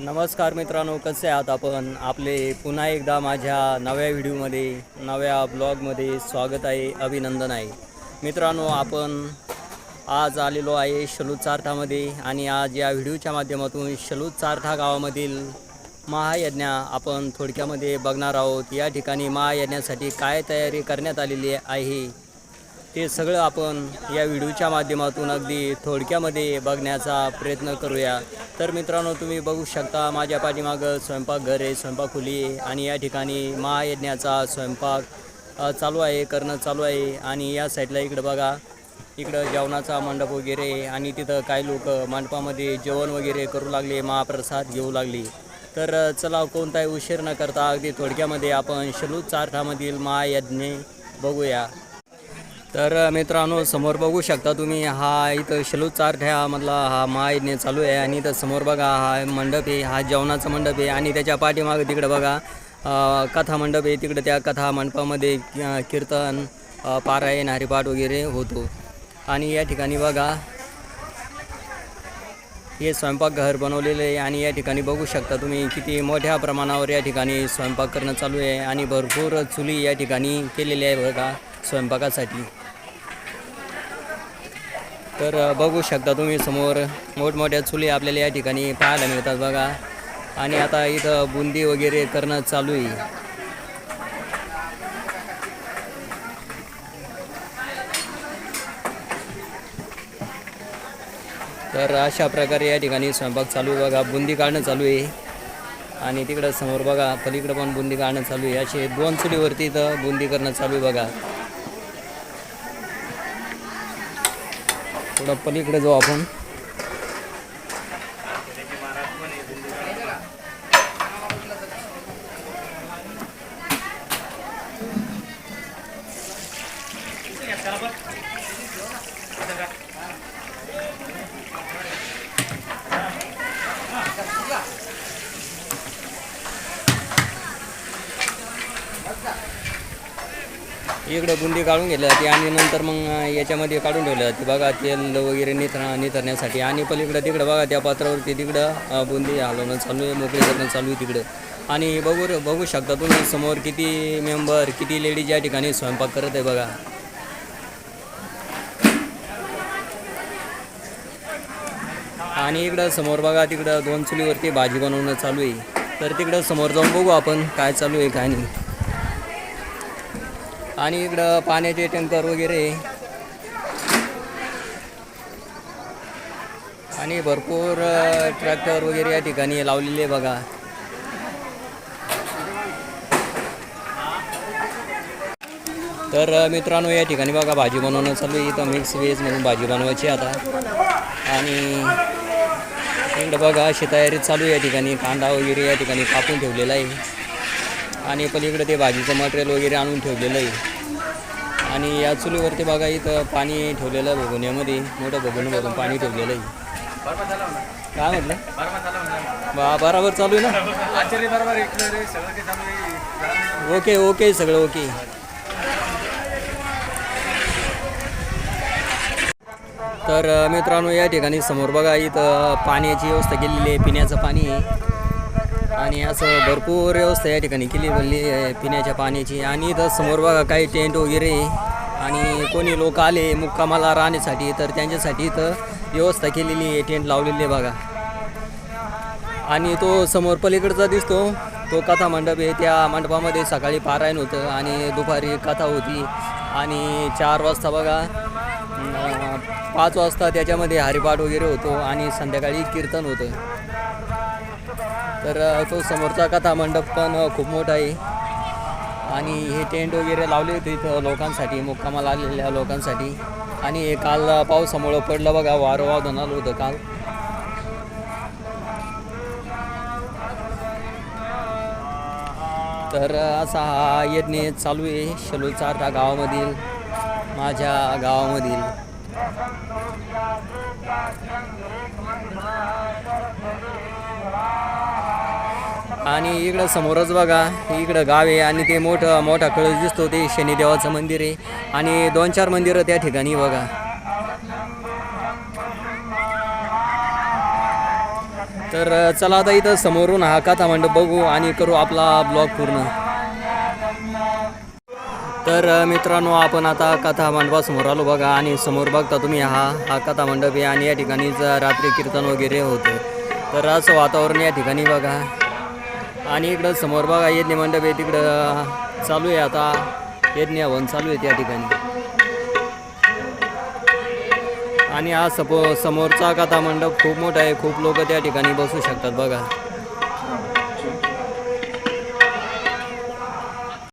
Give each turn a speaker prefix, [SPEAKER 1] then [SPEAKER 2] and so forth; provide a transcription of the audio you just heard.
[SPEAKER 1] नमस्कार मित्रांनो कसे आहात आपण? आपले पुन्हा एकदा माझ्या नव्या व्हिडिओमध्ये नव्या ब्लॉगमध्ये स्वागत आहे अभिनंदन आहे. मित्रांनो आपण आज आलेलो आहे शलूत आणि आज या व्हिडिओच्या माध्यमातून शलूत गावामधील महायज्ञ आपण थोडक्यामध्ये बघणार आहोत. या ठिकाणी महायज्ञासाठी काय तयारी करण्यात आलेली आहे? ते सगळं आपण या व्हिडिओच्या माध्यमातून अगदी थोडक्यामध्ये बघण्याचा प्रयत्न करूया. तर मित्रांनो तुम्ही बघू शकता माझ्या पाठीमागं स्वयंपाकघर आहे स्वयंपाकखुली आहे आणि या ठिकाणी महायज्ञाचा स्वयंपाक चालू आहे करणं चालू आहे. आणि या साईडला इकडं बघा इकडं जेवणाचा मंडप वगैरे आणि तिथं काही लोक मंडपामध्ये जेवण वगैरे करू लागले महाप्रसाद घेऊ लागले. तर चला कोणताही उशीर न करता अगदी थोडक्यामध्ये आपण शलूत चारठामधील महायज्ञ बघूया. तर मित्रांनो समोर बघू शकता तुम्ही हा इथं शलूत मधला हा महायज्ञ चालू आहे आणि इथं समोर बघा हा मंडप आहे हा जेवणाचा मंडप आहे आणि त्याच्या पाठीमागे तिकडं बघा कथा मंडप आहे. तिकडं त्या कथा मंडपामध्ये कीर्तन पारायण हरिपाठ वगैरे होतो. आणि या ठिकाणी बघा हे स्वयंपाकघर बनवलेलं आहे आणि या ठिकाणी बघू शकता तुम्ही किती मोठ्या प्रमाणावर या ठिकाणी स्वयंपाक करणं चालू आहे आणि भरपूर चुली या ठिकाणी केलेली आहे बघा स्वयंपाकासाठी. तर बघू शकता तुम्ही समोर मोठमोठ्या चुली आपल्याला या ठिकाणी पाहायला मिळतात बघा. आणि आता इथं बुंदी वगैरे करणं चालू आहे. तर अशा प्रकारे या ठिकाणी स्वयंपाक चालू आहे बघा. बुंदी काढणं चालू आहे. आणि तिकडं समोर बघा पलीकडं पण बुंदी काढणं चालू आहे. असे दोन चुलीवरती इथं बुंदी करणं चालू आहे बघा. थोडं पलीकडे जाऊ आपण. इकडं बुंदी काढून घेतली जाते आणि नंतर मग याच्यामध्ये काढून ठेवलं जाते. बघा तेल वगैरे निथर निथरण्यासाठी. आणि पलीकडं तिकडं बघा त्या पात्रावरती तिकडं बुंदी हलवणं चालू आहे मोकळी करणं चालू आहे तिकडं. आणि बघू बघू शकता तुम्ही समोर किती मेंबर किती लेडीज या ठिकाणी स्वयंपाक करत आहे बघा. आणि इकडं समोर बघा तिकडं दोन चुलीवरती भाजी बनवणं चालू आहे. तर तिकडं समोर जाऊन बघू आपण काय चालू आहे काय नाही. आणि इकडं पाण्याचे टँकर वगैरे. आणि भरपूर ट्रॅक्टर वगैरे या ठिकाणी लावलेले आहे बघा. तर मित्रांनो या ठिकाणी बघा भाजी बनवणं चालू आहे. इथं मिक्स व्हेज म्हणून भाजी बनवायची आता. आणि इकडं बघा अशी तयारी चालू आहे या ठिकाणी. कांदा वगैरे या ठिकाणी कापून ठेवलेला आहे. आणि पलीकडे ते भाजीचं मटेरियल वगैरे आणून ठेवलेलं आहे. आणि या चुलीवरती बघा इथं पाणी ठेवलेलं आहे भगोन्यामध्ये. मोठं भगोन भरून पाणी ठेवलेलं आहे. काय म्हटलं? बा बराबर चालू आहे ना? ओके ओके सगळं ओके. तर मित्रांनो या ठिकाणी समोर बघा इथं पाण्याची व्यवस्था केलेली आहे पिण्याचं पाणी आहे. आणि असं भरपूर व्यवस्था या ठिकाणी केली बनली आहे पिण्याच्या पाण्याची. आणि इथं समोर बघा काही टेंट वगैरे. आणि कोणी लोक आले मुक्कामाला राहण्यासाठी तर त्यांच्यासाठी इथं व्यवस्था केलेली आहे टेंट लावलेली आहे बघा. आणि तो समोर पलीकडचा दिसतो तो कथा मंडप आहे. त्या मंडपामध्ये सकाळी पारायण होतं आणि दुपारी कथा होती. आणि चार वाजता बघा पाच वाजता त्याच्यामध्ये हरिपाठ वगैरे होतो आणि संध्याकाळी कीर्तन होतं. तर तो समोरचा कथा मंडप पण खूप मोठा आहे. आणि हे टेंट वगैरे लावले होते इथं लोकांसाठी मुक्कामाला आलेल्या लोकांसाठी. आणि हे काल पावसामुळं पडलं बघा वारं वादन आलं होतं काल. तर असा हा यज्ञ चालू आहे शलू गावामधील माझ्या गावामधील. आणि इकडं समोरच बघा इकडं गाव आहे आणि ते मोठं मोठा कळस दिसतो ते शनिदेवाचं मंदिर आहे. आणि दोन चार मंदिरं त्या ठिकाणी बघा. तर चला आता इथं समोरून हा कथा मंडप बघू आणि करू आपला ब्लॉग पूर्ण. तर मित्रांनो आपण आता कथा मंडपासमोर आलो बघा आणि समोर बघता तुम्ही हा हा कथा मंडप आहे आणि या ठिकाणीच रात्री कीर्तन वगैरे होतं. तर असं वातावरण या ठिकाणी बघा. आणि इकडं समोर बघा यज्ञ मंडप आहे तिकडं चालू आहे आता. यज्ञ हवन चालू आहे त्या ठिकाणी. आणि हा सपो समोरचा कथा मंडप खूप मोठा आहे खूप लोक त्या ठिकाणी बसू शकतात बघा.